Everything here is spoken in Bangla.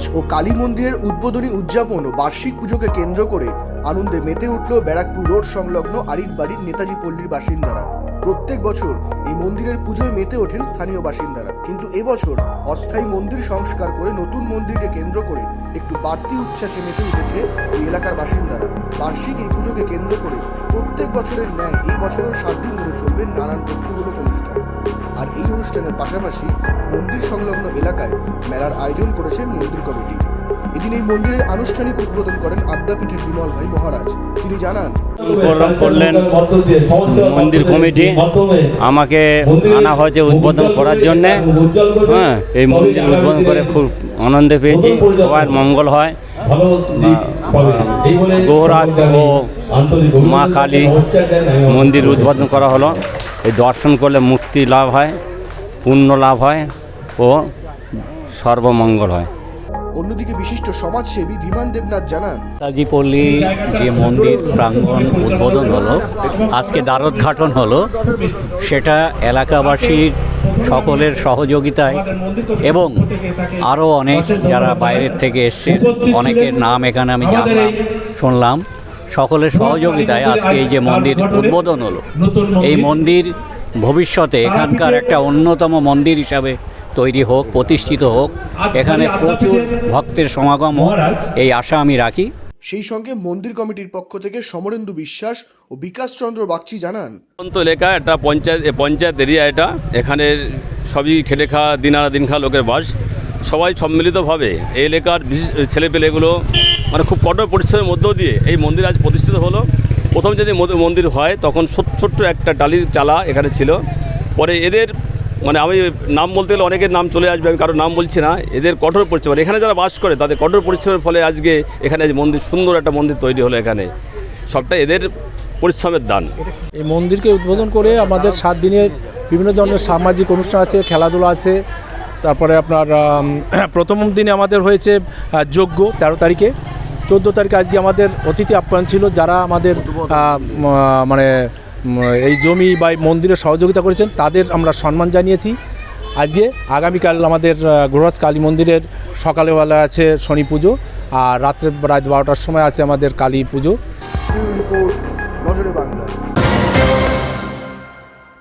নাচ ও কালী মন্দিরের উদ্বোধনী উদযাপন ও বার্ষিক পুজোকে কেন্দ্র করে আনন্দে মেতে উঠল ব্যারাকপুর রোড সংলগ্ন আরিফ বাড়ির নেতাজি পল্লীর বাসিন্দারা। প্রত্যেক বছর এই মন্দিরের পুজোয় মেতে ওঠেন স্থানীয় বাসিন্দারা। কিন্তু এবছর অস্থায়ী মন্দির সংস্কার করে নতুন মন্দিরকে কেন্দ্র করে একটু বাড়তি উচ্ছ্বাসে মেতে উঠেছে এই এলাকার বাসিন্দারা। বার্ষিক এই পুজোকে কেন্দ্র করে প্রত্যেক বছরের ন্যায় এই বছরেও সাত দিন ধরে চলবে নানান ভক্তিমূলক অনুষ্ঠান। অনুষ্ঠানের পাশাপাশি মন্দির সংলগ্ন এলাকায় মেলার আয়োজন করেছে মন্দির কমিটি। এদিন এই মন্দিরের আনুষ্ঠানিক উদ্বোধন করেন আদ্যাপীঠের বিমল ভাই মহারাজ। তিনি জানান করলেন মন্দির কমিটি। আমাকে আনা হয়েছে উদ্বোধন করার জন্যে। হ্যাঁ এই মন্দির উদ্বোধন করে খুব আনন্দ পেয়েছি। সবার মঙ্গল হয়। গৌরাজ ও মা কালী মন্দির উদ্বোধন করা হলো। এই দর্শন করলে মুক্তি লাভ হয়। পুণ্য লাভ হয় ও সর্বমঙ্গল হয়। অন্যদিকে বিশিষ্ট সমাজসেবী ধীমান দেবনাথ জানান নেতাজি পল্লী যে মন্দির প্রাঙ্গণ উদ্বোধন হলো আজকে দ্বারোদ্ঘাটন হলো সেটা এলাকাবাসীর সকলের সহযোগিতায় এবং আরও অনেক যারা বাইরের থেকে এসছে অনেকের নাম এখানে আমি জানলাম শুনলাম। সকলের সহযোগিতায় আজকে এই যে মন্দির উদ্বোধন হলো এই মন্দির ভবিষ্যতে এখানকার একটা অন্যতম মন্দির হিসাবে তৈরি হোক প্রতিষ্ঠিত হোক। এখানে প্রচুর ভক্তের সমাগম হোক এই আশা আমি রাখি। সেই সঙ্গে মন্দির কমিটির পক্ষ থেকে সমরেন্দু বিশ্বাস ও বিকাশ চন্দ্র বাগচি জানান। অন্ত এলাকা একটা পঞ্চায়েত পঞ্চায়েত এরিয়া এটা। এখানে সবই খেটে খাওয়া দিন আনা দিন খাওয়া লোকের বাস। সবাই সম্মিলিতভাবে এই এলাকার বিশেষ ছেলেপেলেগুলো মানে খুব কঠোর পরিশ্রমের মধ্য দিয়ে এই মন্দির আজ প্রতিষ্ঠিত হলো। প্রথম যদি মন্দির হয়, তখন ছোট- ছোট্ট একটা ডালির চালা এখানে ছিল। পরে এদের মানে আমি নাম বলতে গেলে অনেকের নাম চলে আসবে, আমি কারোর নাম বলছি না, এদের কঠোর পরিশ্রম। এখানে যারা বাস করে, তাদের কঠোর পরিশ্রমের ফলে আজকে এখানে মন্দির, সুন্দর একটা মন্দির তৈরি হলো এখানে। সবটা এদের পরিশ্রমের দান। এই মন্দিরকে উদ্বোধন করে আমাদের সাত দিনের বিভিন্ন ধরনের সামাজিক অনুষ্ঠান আছে, খেলাধুলা আছে, তারপরে আপনার প্রথম দিনে আমাদের হয়েছে যজ্ঞ তেরো তারিখে। চোদ্দ তারিখে আজকে আমাদের অতিথি আপ্যায়ন ছিল, যারা আমাদের মানে এই জমি বা মন্দিরে সহযোগিতা করেছেন, তাদের আমরা সম্মান জানিয়েছি। আজকে আগামীকাল আমাদের গ্রহরাজ কালী মন্দিরের সকালবেলা আছে শনি পুজো, আর রাত্রে রাত বারোটার সময় আছে আমাদের কালী পুজো।